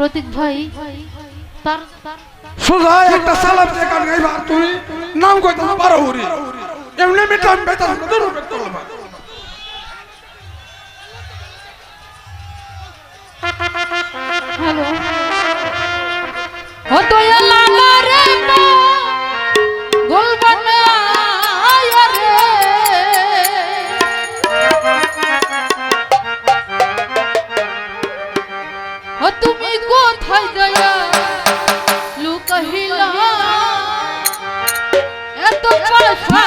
প্রতীক ভাই, তার সোজা একটা সালাম দিয়ে গান গাইবা তুমি নাম কইতে পারো হরি এমনি মিটাম বেতন দূর কোথায় দয়া লুকাহিলা এত পয়সা